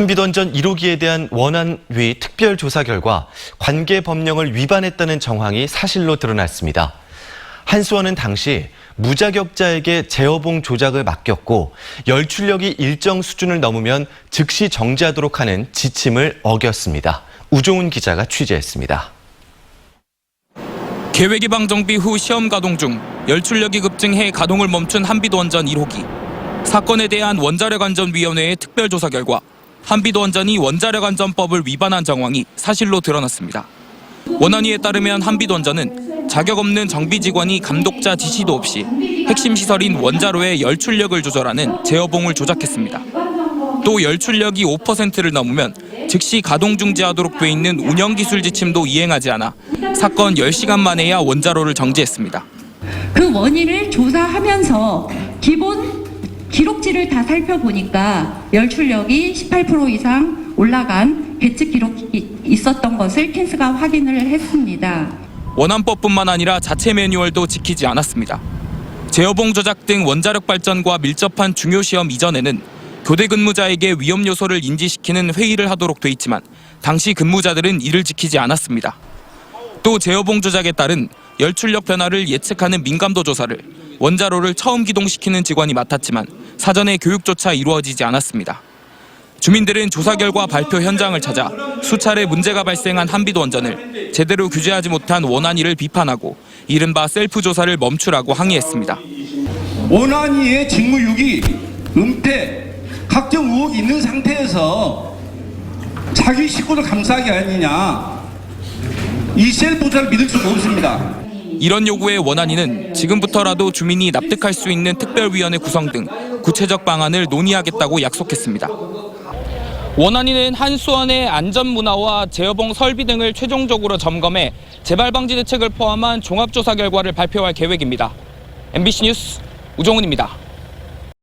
한비던전 1호기에 대한 원안위 특별 조사 결과 관계 법령을 위반했다는 정황이 사실로 드러났습니다. 한수원은 당시 무자격자에게 제어봉 조작을 맡겼고 열출력이 일정 수준을 넘으면 즉시 정지하도록 하는 지침을 어겼습니다. 우종훈 기자가 취재했습니다. 계획 예방 정비 후 시험 가동 중 열출력이 급증해 가동을 멈춘 한비도원전 1호기. 사건에 대한 원자력 안전위원회의 특별 조사 결과 한비도원전이 원자력안전법을 위반한 정황이 사실로 드러났습니다. 원안위에 따르면 한비도원전은 자격 없는 정비 직원이 감독자 지시도 없이 핵심 시설인 원자로의 열출력을 조절하는 제어봉을 조작했습니다. 또 열출력이 5%를 넘으면 즉시 가동 중지하도록 돼 있는 운영 기술 지침도 이행하지 않아 사건 10시간 만에야 원자로를 정지했습니다. 그 원인을 조사하면서 기본 기록지를 다 살펴보니까 열출력이 18% 이상 올라간 계측 기록이 있었던 것을 캔스가 확인을 했습니다. 원안법뿐만 아니라 자체 매뉴얼도 지키지 않았습니다. 제어봉 조작 등 원자력 발전과 밀접한 중요 시험 이전에는 교대 근무자에게 위험 요소를 인지시키는 회의를 하도록 돼 있지만 당시 근무자들은 이를 지키지 않았습니다. 또 제어봉 조작에 따른 열출력 변화를 예측하는 민감도 조사를 원자로를 처음 기동시키는 직원이 맡았지만 사전에 교육조차 이루어지지 않았습니다. 주민들은 조사 결과 발표 현장을 찾아 수차례 문제가 발생한 한비도 원전을 제대로 규제하지 못한 원안위를 비판하고 이른바 셀프 조사를 멈추라고 항의했습니다. 원안위의 직무유기, 은폐, 각종 의혹이 있는 상태에서 자기 식구를 감싸기 아니냐. 이 셀프 조사를 믿을 수가 없습니다. 이런 요구에 원안위는 지금부터라도 주민이 납득할 수 있는 특별위원회 구성 등 구체적 방안을 논의하겠다고 약속했습니다. 원안위는 한수원의 안전 문화와 제어봉 설비 등을 최종적으로 점검해 재발 방지 대책을 포함한 종합조사 결과를 발표할 계획입니다. MBC 뉴스 우종훈입니다.